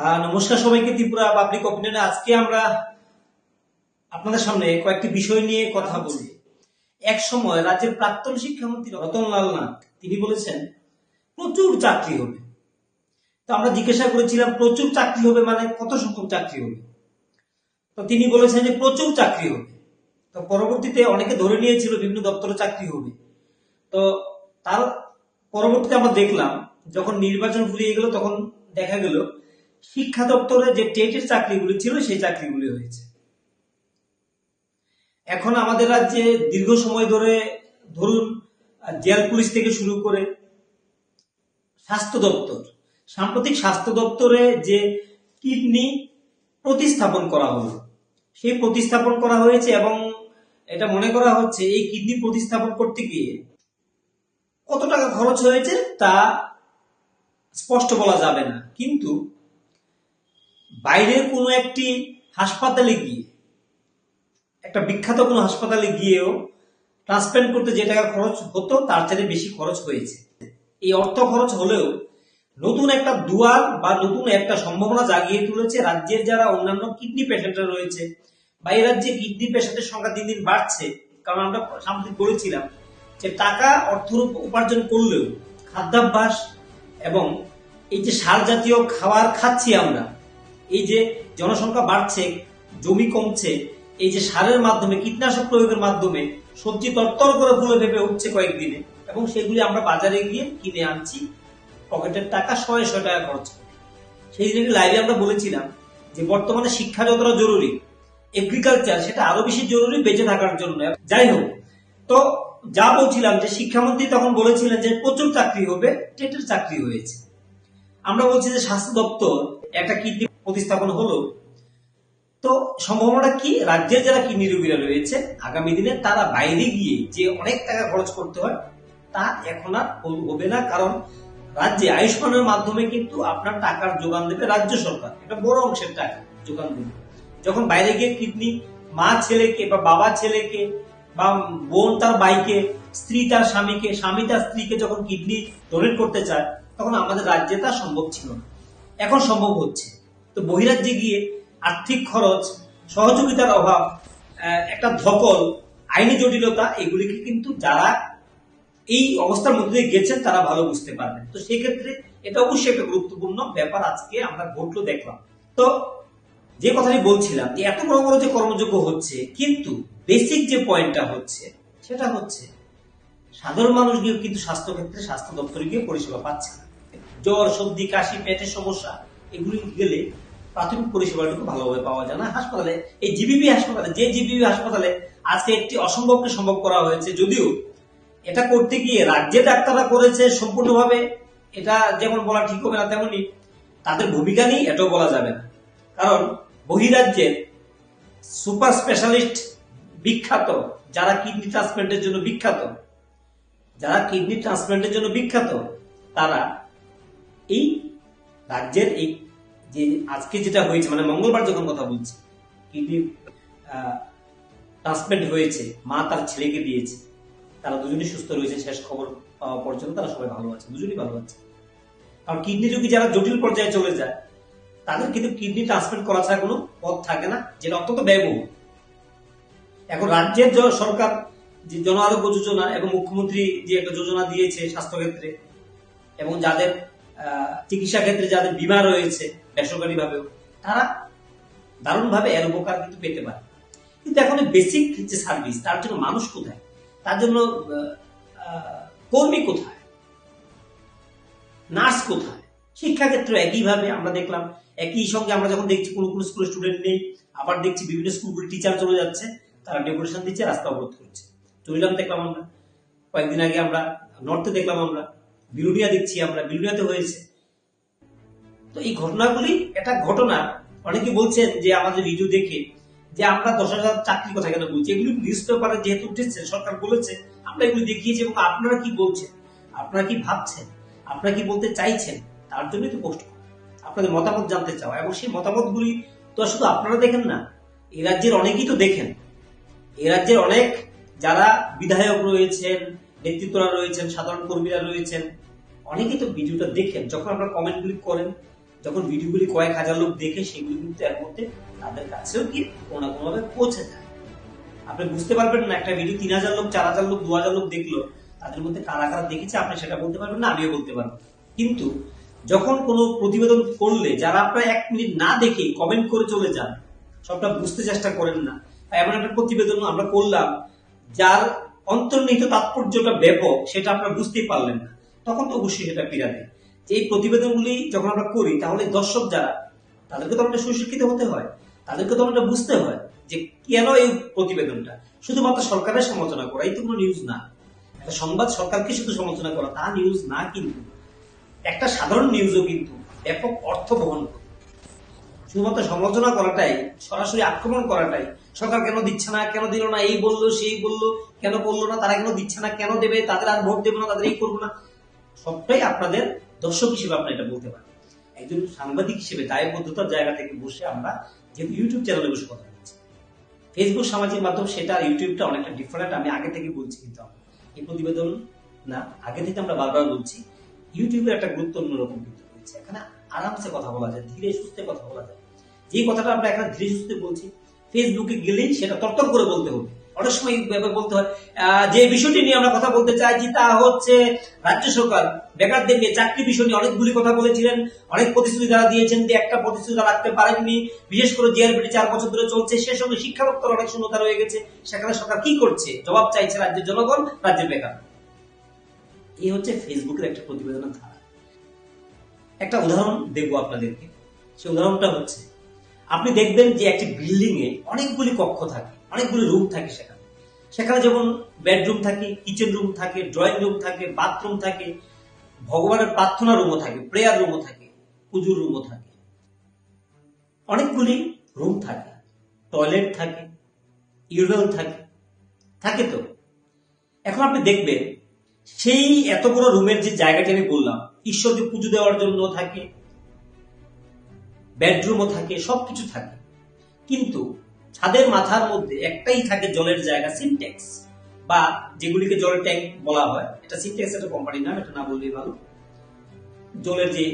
নমস্কার সবাইকে ত্রিপুরা পাবলিক অপিনিয়নে। আজকে আমরা আপনাদের সামনে কয়েকটি বিষয় নিয়ে কথা বলি এক সময় রাজ্যের প্রাক্তন শিক্ষামন্ত্রী রতনলাল নাথ, তিনি বলেছেন, প্রচুর চাকরি হবে। তো আমরা জিজ্ঞাসা করেছিলাম, প্রচুর চাকরি হবে মানে কত সংখ্যক চাকরি হবে? তো তিনি বলেছেন যে, প্রচুর চাকরি হবে। তো পরবর্তীতে অনেকে ধরে নিয়েছিল, বিভিন্ন দপ্তরে চাকরি হবে। তো তার পরবর্তীতে আমরা দেখলাম, যখন নির্বাচন ফুরিয়ে গেল, তখন দেখা গেল শিক্ষা দপ্তরে যে টেটের চাকরিগুলি ছিল, সেই চাকরিগুলি হয়েছে। এখন আমাদের রাজ্যে দীর্ঘ সময় ধরে ধরুন, জেল পুলিশ থেকে শুরু করে স্বাস্থ্য দপ্তর, সাম্প্রতিক স্বাস্থ্য দপ্তরে যে কিডনি প্রতিস্থাপন করা হলো, সেই প্রতিস্থাপন করা হয়েছে এবং এটা মনে করা হচ্ছে এই কিডনি প্রতিস্থাপন করতে গিয়ে কত টাকা খরচ হয়েছে তা স্পষ্ট বলা যাবে না। কিন্তু বাইরের কোনো একটি হাসপাতালে গিয়ে, একটা বিখ্যাত কোনো হাসপাতালে গিয়েও ট্রান্সপ্লান্ট করতে যে টাকা খরচ হতো, তার চেয়ে বেশি খরচ হয়েছে। এই অর্থ খরচ হলেও নতুন একটা দুয়ার বা নতুন একটা সম্ভাবনা জাগিয়ে তুলেছে রাজ্যের যারা অন্যান্য কিডনি পেশেন্টরা রয়েছে বা এই রাজ্যে কিডনি পেশেন্টের সংখ্যা দিন দিন বাড়ছে। কারণ আমরা সাম্প্রতিক বলেছিলাম যে টাকা অর্থ উপার্জন করলেও খাদ্যাভ্যাস এবং এই যে সার জাতীয় খাবার খাচ্ছি আমরা এই যে জনসংখ্যা বাড়ছে, জমি কমছে, এই যে সারের মাধ্যমে, কীটনাশক প্রয়োগের মাধ্যমে সবজি তরতর করে ফুলে ভেবে উঠছে কয়েকদিনে এবং সেগুলি আমরা বাজারে গিয়ে কিনে আনছি, পকেটের টাকা শয়ে শয়ে টাকা খরচ সেই দিন লাইভে আমরা বলেছিলাম যে বর্তমানে শিক্ষা যতটা জরুরি এগ্রিকালচার সেটা আরও বেশি জরুরি বেঁচে থাকার জন্য। যাই হোক, তো যা বলছিলাম যে শিক্ষামন্ত্রী তখন বলেছিলেন যে প্রচুর চাকরি হবে, টেটের চাকরি হয়েছে। আমরা বলছি যে স্বাস্থ্য দপ্তর একটা কিডনি প্রতিস্থাপন হলো। তো সম্ভাবনাটা কি? রাজ্যের যারা কিডনি রোগীরা রয়েছে, আগামী দিনে তারা বাইরে গিয়ে যে অনেক টাকা খরচ করতে হয়, তা এখন আর হবে না। কারণ রাজ্যে আয়ুষ্মানের মাধ্যমে কিন্তু আপনার টাকার যোগান দেবে রাজ্য সরকার। এটা বড় অংশের টাকা, যোগান দেবে। যখন বাইরে গিয়ে কিডনি, মা ছেলেকে বা বাবা ছেলেকে বা বোন তার ভাইকে, স্ত্রী তার স্বামীকে, স্বামী তার স্ত্রীকে যখন কিডনি ডোনেট করতে চায়, তখন আমাদের রাজ্যে তা সম্ভব ছিল না। এখন সম্ভব হচ্ছে। তো বহিরাজ্যে গিয়ে আর্থিক খরচ, সহযোগিতার অভাব একটা ধকল, আইনি জটিলতা, এগুলিকে কিন্তু যারা এই অবস্থার মধ্যে দিয়ে গেছেন, তারা ভালো বুঝতে পারবেন। তো সেই ক্ষেত্রে এটা অবশ্যই একটা গুরুত্বপূর্ণ ব্যাপার আজকে আমরা ঘটলো দেখলাম। তো যে কথাটি বলছিলাম যে এত বড় বড় যে কর্মযোগ্য হচ্ছে, কিন্তু বেসিক যে পয়েন্টটা হচ্ছে, সেটা হচ্ছে সাধারণ মানুষ গিয়ে কিন্তু স্বাস্থ্য ক্ষেত্রে স্বাস্থ্য দপ্তরে গিয়ে পরিষেবা পাচ্ছে জ্বর, সর্দি, কাশি, পেটের সমস্যা এগুলি গেলে প্রাথমিক পরিষেবাটুকু ভালোভাবে পাওয়া যায়। না, হাসপাতালে, এই জিবিবি হাসপাতালে, যে জিবিবি হাসপাতালে আজকে একটি অসম্ভবকে সম্ভব করা হয়েছে, যদিও এটা করতে গিয়ে রাজ্যে ডাক্তাররা করেছে সম্পূর্ণভাবে, এটা যেমন বলা ঠিক হবে না তেমনি, তাদের ভূমিকা নেই এটাও বলা যাবে না। কারণ বহিরাজ্যের সুপার স্পেশালিস্ট বিখ্যাত, যারা কিডনি ট্রান্সপ্লান্টের জন্য বিখ্যাত, যারা কিডনি ট্রান্সপ্লান্টের জন্য বিখ্যাত, তারা রাজ্যের এই যে আজকে যেটা হয়েছে মানে মঙ্গলবার যখন কথা বলছি কিডনি ট্রান্সপ্লান্ট হয়েছে, মা তার ছেলেকে দিয়েছে, তারা দুজনেই সুস্থ রয়েছে, শেষ খবর পাওয়া পর্যন্ত তারা সবাই ভালো আছে, দুজনেই ভালো আছে। কারণ কিডনি রোগী যারা জটিল পর্যায়ে চলে যায়, তাদের কিন্তু কিডনি ট্রান্সপ্লান্ট করা ছাড়া কোনো পথ থাকে না, যেটা অত্যন্ত ব্যয়বহুল। এখন রাজ্যের সরকার যে জন আরোগ্য যোজনা এবং মুখ্যমন্ত্রী যে একটা যোজনা দিয়েছে স্বাস্থ্য ক্ষেত্রে এবং যাদের চিকিৎসা ক্ষেত্রে যাদের বিমা রয়েছে বেসরকারি ভাবেও তারা দারুণভাবে এর উপকার কিন্তু পেতে পারে। কিন্তু এখন বেসিক যে সার্ভিস তার জন্য মানুষ কোথায়? তার জন্য কর্মী কোথায়? নার্স কোথায়? শিক্ষাক্ষেত্রে একইভাবে আমরা দেখলাম, একই সঙ্গে আমরা যখন দেখছি কোনো কোনো স্কুলের স্টুডেন্ট নেই, আবার দেখছি বিভিন্ন স্কুলগুলো টিচার চলে যাচ্ছে, তারা ডেকোরেশন দিচ্ছে, রাস্তা অবরোধ করছে। চুরিলাম দেখলাম আমরা। কয়েকদিন আগে আমরা নর্থে দেখলাম আমরা বিলুনিয়া দেখছি আমরা বিলুনিয়াতে হয়েছে। তো এই ঘটনাগুলি একটা ঘটনা। অনেকে বলছেন যে আমাদের ভিডিও দেখে যে আমরা দশ হাজার চাকরির কথা কেন বলছি? এগুলি নিউজ পেপারে যেহেতু উঠেছে, সরকার বলেছে, আমরা এগুলি দেখিয়েছি এবং আপনারা কি বলছেন? আপনারা কি ভাবছেন? আপনারা কি বলতে চাইছেন? তার জন্যই তো পোস্ট আপনাদের মতামত জানতে চাও এবং সেই মতামতগুলি তো শুধু আপনারা দেখেন না এ রাজ্যের অনেকেই তো দেখেন। এ রাজ্যের অনেক যারা বিধায়ক রয়েছেন নেতৃত্বরা রয়েছেন, সাধারণ কর্মীরা রয়েছেন। অনেকেই তো ভিডিওটা দেখেন, যখন আপনারা কমেন্টগুলি করেন, যখন ভিডিওগুলি কয়েক হাজার লোক দেখে সেগুলি কিন্তু এর মধ্যে তাদের কাছেও গিয়ে কোনো না কোনোভাবে পৌঁছে যায়। আপনি বুঝতে পারবেন না, একটা ভিডিও তিন হাজার লোক, চার হাজার লোক, দু হাজার লোক দেখল, তাদের মধ্যে কারা কারা দেখেছে, আপনি সেটা বলতে পারবেন না, আমিও বলতে পারব। কিন্তু যখন কোনো প্রতিবেদন করলে, যারা আপনার এক মিনিট না দেখে কমেন্ট করে চলে যান, সবটা বুঝতে চেষ্টা করেন না। এমন একটা প্রতিবেদন আমরা করলাম, যার অন্তর্নিহিত তাৎপর্যটা ব্যাপক, সেটা আপনারা বুঝতেই পারলেন না। তখন তো অবশ্যই সেটা পীড়া দেয় এই প্রতিবেদনগুলি যখন আমরা করি, তাহলে দর্শক যারা, তাদেরকে তো আমাদের সুশিক্ষিত হতে হয়। তাদেরকে তো আমাদের বুঝতে হয় যে কেন এই প্রতিবেদনটা। শুধুমাত্র সরকারের সমালোচনা করা, এই তো কোনো নিউজ না। একটা সংবাদ সরকারকে শুধু সমালোচনা করা, তা নিউজ না কিন্তু। একটা সাধারণ নিউজও কিন্তু ব্যাপক অর্থ বহন করে। শুধুমাত্র সমালোচনা করাটাই, সরাসরি আক্রমণ করাটাই, সরকার কেন দিচ্ছে না, কেন দিল না, এই বলল, সেই বলল কেন বলল না? তারা কেন দিচ্ছে না কেন দেবে? তাদের আর ভোট দেবো না, তাদের এই করব না। সবটাই আপনাদের দর্শক হিসেবে আপনি এটা বলতে পারেন। একজন সাংবাদিক হিসেবে দায়বদ্ধতার জায়গা থেকে বসে আমরা যেহেতু ইউটিউব চ্যানেলে বসে কথা বলছি। ফেসবুক সামাজিক মাধ্যম, সেটা আর ইউটিউবটা অনেকটা ডিফারেন্ট আমি আগে থেকে বলছি কিন্তু এই প্রতিবেদন না, আগে থেকে আমরা বারবার বলছি ইউটিউবের একটা গুরুত্ব অন্যরকম কিন্তু রয়েছে। এখানে আরামসে কথা বলা যায়, ধীরে সুস্থে কথা বলা যায়। যে কথাটা আমরা এখানে ধীরে সুস্থে বলছি ফেসবুকে গেলেই সেটা তরতর করে বলতে হবে। অনেক সময় বলতে হয়। যে বিষয়টি নিয়ে আমরা কথা বলতে চাইছি তা হচ্ছে রাজ্য সরকার, বেকারদের নিয়ে চাকরি বিষয় নিয়ে অনেকগুলি কথা বলেছিলেন। অনেক প্রতিশ্রুতি তারা দিয়েছেন যে একটা প্রতিশ্রুতি তারা রাখতে পারেননি। বিশেষ করে জিআরপিটি চার বছর ধরে চলছে, সে সঙ্গে শিক্ষা দপ্তর অনেক শূন্যতা রয়ে গেছে। সেখানে সরকার কি করছে? জবাব চাইছে রাজ্যের জনগণ, রাজ্যের বেকার। এই হচ্ছে ফেসবুকের একটা প্রতিবেদনের ধারা। একটা উদাহরণ দেবো আপনাদেরকে। সেই উদাহরণটা হচ্ছে, আপনি দেখবেন যে একটি বিল্ডিং এ অনেকগুলি কক্ষ থাকে। অনেকগুলি রুম থাকে সেখানে। সেখানে যেমন বেডরুম থাকে, কিচেন রুম থাকে, ড্রয়িং রুম থাকে, বাথরুম থাকে, ভগবানের প্রার্থনা রুমও থাকে, প্রেয়ার রুমও থাকে, পুজোর রুমও থাকে। অনেকগুলি রুম থাকে। টয়লেট থাকে ইউরিনাল থাকে থাকে তো। এখন আপনি দেখবেন, সেই এত বড় রুমের যে জায়গাটি আমি বললাম ঈশ্বরকে পুজো দেওয়ার জন্য থাকে, বেডরুমও থাকে, সবকিছু থাকে। কিন্তু ছাদের মাথার মধ্যে একটাই থাকে জলের জায়গা সিনটেক্স বা যেগুলিকে জলের ট্যাঙ্ক বলা হয়। এটা সিনটেক্স একটা কোম্পানির নাম, এটা না বললেই ভালো। জলের যে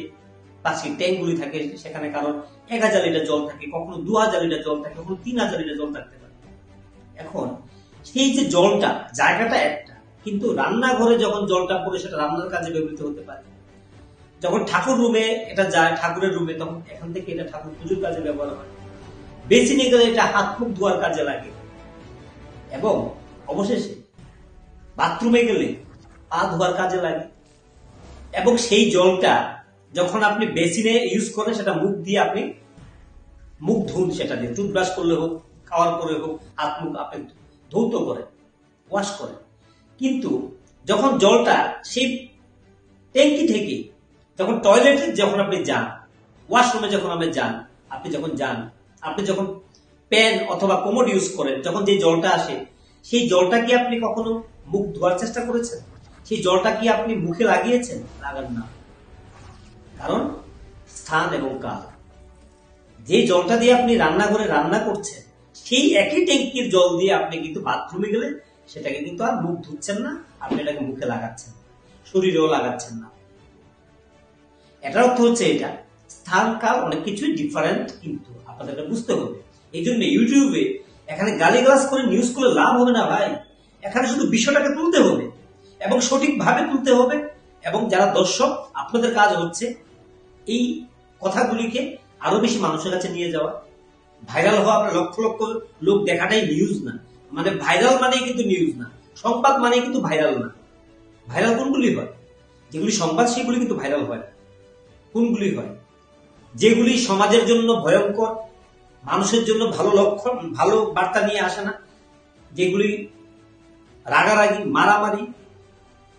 প্লাস্টিক ট্যাঙ্কগুলি থাকে, সেখানে কারণ এক হাজার লিটার জল থাকে, কখনো দু হাজার লিটার জল থাকে, কখনো তিন হাজার লিটার জল থাকতে পারে। এখন, সেই যে জলটা, জায়গাটা একটা, কিন্তু রান্নাঘরে যখন জলটা পড়ে, সেটা রান্নার কাজে ব্যবহৃত হতে পারে। যখন ঠাকুর রুমে এটা যায়, ঠাকুরের রুমে তখন এখান থেকে এটা ঠাকুর পুজোর কাজে ব্যবহার হয়। বেসিনে গেলে এটা হাত মুখ ধোয়ার কাজে লাগে। এবং অবশেষে বাথরুমে গেলে পা ধোয়ার কাজে লাগে। এবং সেই জলটা যখন আপনি বেসিনে ইউজ করেন, সেটা মুখ দিয়ে আপনি মুখ ধুন সেটা দিয়ে। টুথব্রাশ করলে হোক, খাওয়ার পরে হোক, হাত মুখ আপনি ধৌত করেন ওয়াশ করেন। কিন্তু যখন জলটা সেই ট্যাঙ্কি থেকে যখন টয়লেটে যখন আপনি যান ওয়াশরুমে যখন আপনি যান, আপনি যখন যান আপনি যখন প্যান অথবা কোমোড ইউজ করেন, যখন যে জলটা আসে, সেই জলটা কি আপনি কখনো মুখ ধোয়ার চেষ্টা করেছেন? সেই জলটা কি আপনি মুখে লাগিয়েছেন? লাগান না। কারণ স্থান এবং কাল। যে জলটা দিয়ে আপনি রান্নাঘরে রান্না করছেন, সেই একই ট্যাঙ্কির জল দিয়ে আপনি কিন্তু বাথরুমে গেলে সেটাকে কিন্তু আর মুখ ধুচ্ছেন না, আপনি এটাকে মুখে লাগাচ্ছেন শরীরেও লাগাচ্ছেন না। এটার অর্থ হচ্ছে এটা। স্থান, কাল অনেক কিছুই ডিফারেন্ট কিন্তু। আপনাদেরকে বুঝতে হবে। এই জন্য ইউটিউবে এখানে গালিগালাজ করে নিউজ করে লাভ হবে না ভাই। এখানে শুধু বিষয়টাকে তুলতে হবে এবং সঠিকভাবে তুলতে হবে এবং যারা দর্শক, আপনাদের কাজ হচ্ছে এই কথাগুলিকে আরও বেশি মানুষের কাছে নিয়ে যাওয়া। ভাইরাল হওয়া আপনার লক্ষ লক্ষ লোক দেখাটাই নিউজ না। মানে ভাইরাল মানেই কিন্তু নিউজ না। সংবাদ মানেই কিন্তু ভাইরাল না। ভাইরাল কোনগুলি হয়? যেগুলি সংবাদ, সেগুলি কিন্তু ভাইরাল হয় কোনগুলি হয়? যেগুলি সমাজের জন্য ভয়ঙ্কর মানুষের জন্য ভালো লক্ষণ, ভালো বার্তা নিয়ে আসে না। যেগুলি রাগারাগি, মারামারি,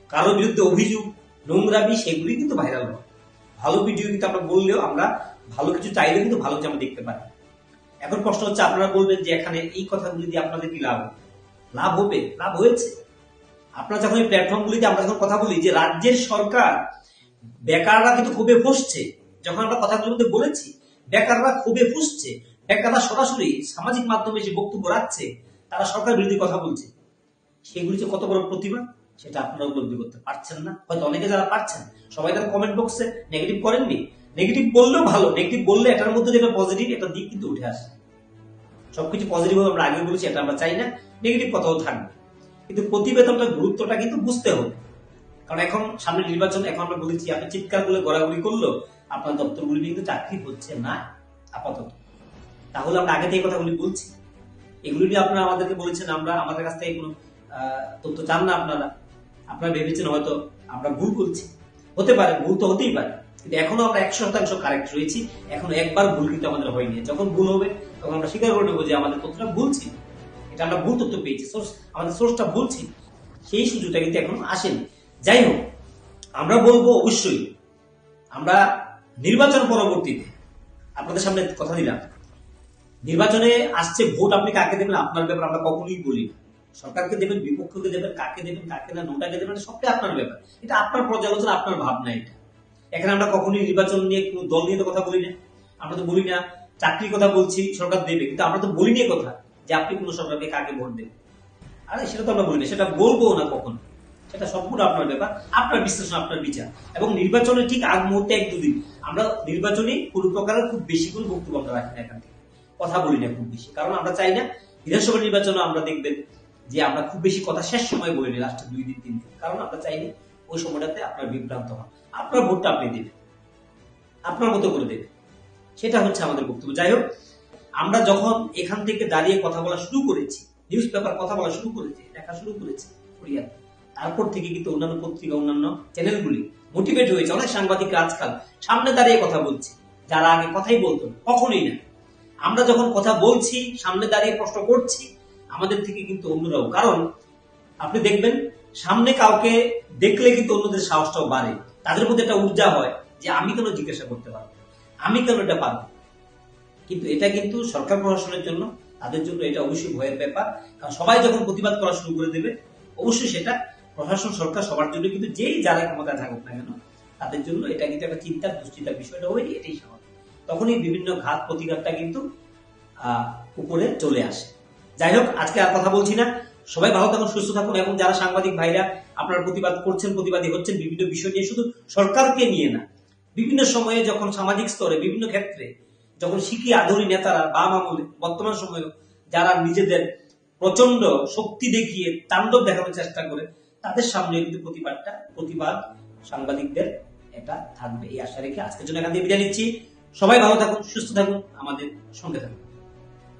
কারোর বিরুদ্ধে অভিযোগ, নোংরামি, সেগুলি কিন্তু ভাইরাল হয়। ভালো ভিডিও কিন্তু আমরা বললেও আমরা ভালো কিছু চাইলে কিন্তু ভালো কিছু আমরা দেখতে পারি। এখন প্রশ্ন হচ্ছে, আপনারা বলবেন যে এখানে এই কথাগুলি দিয়ে আপনাদের কি লাভ? লাভ হবে? লাভ হয়েছে। আপনারা যখন এই প্ল্যাটফর্মগুলিতে আমরা যখন কথা বলি যে রাজ্যের সরকার বেকাররা কিন্তু খুবই ফুসছে, যখন আমরা কথাগুলোর মধ্যে বলেছি, বেকাররা খুবই ফুসছে বেকাররা সরাসরি সামাজিক মাধ্যমে যে বক্তব্য রাখছে, তারা সরকার বিরোধী কথা বলছে। সেগুলি যে কত বড় প্রতিভা, সেটা আপনারা উপলব্ধি করতে পারছেন না। হয়তো অনেকে যারা পারছেন, সবাই তারা কমেন্ট বক্সে নেগেটিভ করেননি। নেগেটিভ বললেও ভালো নেগেটিভ বললে এটার মধ্যে যেটা পজিটিভ একটা দিক কিন্তু উঠে আসে। সবকিছু পজিটিভ আমরা আগে বলেছি, এটা আমরা চাই না। নেগেটিভ কথাও থাকবে। কিন্তু প্রতিবেদনটার গুরুত্বটা কিন্তু বুঝতে হবে। কারণ এখন সামনে নির্বাচন, এখন আমরা বলেছি, আপনি চিৎকার করে গড়াগড়ি করল আপনার দপ্তরগুলি কিন্তু চাকরি হচ্ছে না, আপাতত। তাহলে আমরা আগে থেকে কথাগুলি বলছি। এগুলি নিয়ে আপনারা আমাদেরকে বলেছেন, আমরা আমাদের কাছ থেকে কোনো তথ্য চান না আপনারা। আপনারা ভেবেছেন হয়তো আমরা ভুল করছি। হতে পারে, ভুল তো হতেই পারে। কিন্তু এখনও আমরা একশো শতাংশ কারেক্ট রয়েছি। এখনও একবার ভুল কিন্তু আমাদের হয়নি। যখন ভুল হবে, তখন আমরা স্বীকার করে নেব যে আমাদের তথ্যটা ভুল ছিল। এটা আমরা ভুল তথ্য পেয়েছি। সোর্স আমাদের সোর্সটা ভুল ছিল। সেই সুযোগটা কিন্তু এখনও আসেনি। যাই হোক, আমরা বলব অবশ্যই, আমরা নির্বাচন পরবর্তীতে আপনাদের সামনে কথা দিলাম। নির্বাচনে আসছে, ভোট আপনি কাকে দেবেন, আপনার ব্যাপার আমরা কখনোই বলি না। সরকারকে দেবেন, বিপক্ষকে দেবেন, কাকে দেবেন, কাকে না নোটাকে দেবেন সবটাই আপনার ব্যাপার। এটা আপনার পর্যালোচনা, আপনার ভাবনা এটা। এখানে আমরা কখনোই নির্বাচন নিয়ে কোনো দল নিয়ে তো কথা বলি না। আমরা তো বলি না, চাকরির কথা বলছি, সরকার দেবে, কিন্তু আমরা তো বলি নিয়ে কথা, যে আপনি কোন সরকারকে কাকে ভোট দেবেন। আরে, সেটা তো আমরা বলি না, সেটা বলব না কখনো। সেটা সম্পূর্ণ আপনার ব্যাপার, আপনার বিশ্লেষণ, আপনার বিচার। এবং নির্বাচনের ঠিক আগ মুহূর্তে এক দুদিন, আমরা নির্বাচনে কোনো প্রকারের খুব বেশি কোনো বক্তব্য আমরা রাখি না এখান থেকে। কথা বলি না খুব বেশি। কারণ আমরা চাই না বিধানসভা নির্বাচনে আমরা দেখবেন যে আমরা খুব বেশি কথা শেষ সময় বলি না লাস্টে দুই দিন, তিন দিন। কারণ আমরা চাই না ওই সময়টাতে আপনার বিভ্রান্ত হন। আপনার ভোটটা আপনি দেবেন। আপনার মতো করে দেবেন। সেটা হচ্ছে আমাদের বক্তব্য। যাই হোক, আমরা যখন এখান থেকে দাঁড়িয়ে কথা বলা শুরু করেছি নিউজ পেপার কথা বলা শুরু করেছি, লেখা শুরু করেছি কোরিয়াতে তারপর থেকে কিন্তু অন্যান্য পত্রিকা, অন্যান্য চ্যানেলগুলি মোটিভেট হয়েছে। অনেক সাংবাদিক আজকাল সামনে দাঁড়িয়ে কথা বলছে। যারা আগে কথাই বলতো কখনোই না। আমরা যখন কথা বলছি, সামনে দাঁড়িয়ে প্রশ্ন করছি, আমাদের থেকে কিন্তু অন্যরাও। কারণ, আপনি দেখবেন, সামনে কাউকে দেখলে কিন্তু অন্যদের সাহসটাও বাড়ে। তাদের মধ্যে একটা ঊর্জা হয় যে আমি কেন জিজ্ঞাসা করতে পারব আমি কেন এটা পারব কিন্তু এটা কিন্তু সরকার প্রশাসনের জন্য, তাদের জন্য এটা অবশ্যই ভয়ের ব্যাপার। কারণ সবাই যখন প্রতিবাদ করা শুরু করে দেবে, অবশ্যই সেটা প্রশাসন, সরকার সবার জন্য কিন্তু যেই যারা ক্ষমতা থাকুক না কেন, তাদের জন্য এটা কিন্তু একটা চিন্তার, দুশ্চিন্তার বিষয়টা হয়ে এটাই স্বাভাবিক। তখনই বিভিন্ন ঘাত প্রতিঘাতটা কিন্তু উপরে চলে আসে। যাই হোক আজকে আর কথা বলছি না। সবাই ভালো থাকুন, সুস্থ থাকুন। এবং যারা সাংবাদিক ভাইরা আপনারা প্রতিবাদ করছেন, প্রতিবাদী হচ্ছেন, বিভিন্ন বিষয় নিয়ে শুধু সরকারকে নিয়ে না, বিভিন্ন সময়ে যখন সামাজিক স্তরে, বিভিন্ন ক্ষেত্রে যখন শিখি আধুরি নেতারা, বাম আমলে, বর্তমান সময়ে যারা নিজেদের প্রচণ্ড শক্তি দেখিয়ে তাণ্ডব দেখানোর চেষ্টা করে, তাদের সামনে কিন্তু প্রতিবাদটা, প্রতিবাদ সাংবাদিকদের এটা থাকবে। এই আশা রেখে আজকের জন্য এখান থেকে বিদায় নিচ্ছি। সবাই ভালো থাকুন সুস্থ থাকুন আমাদের সঙ্গে থাকুন।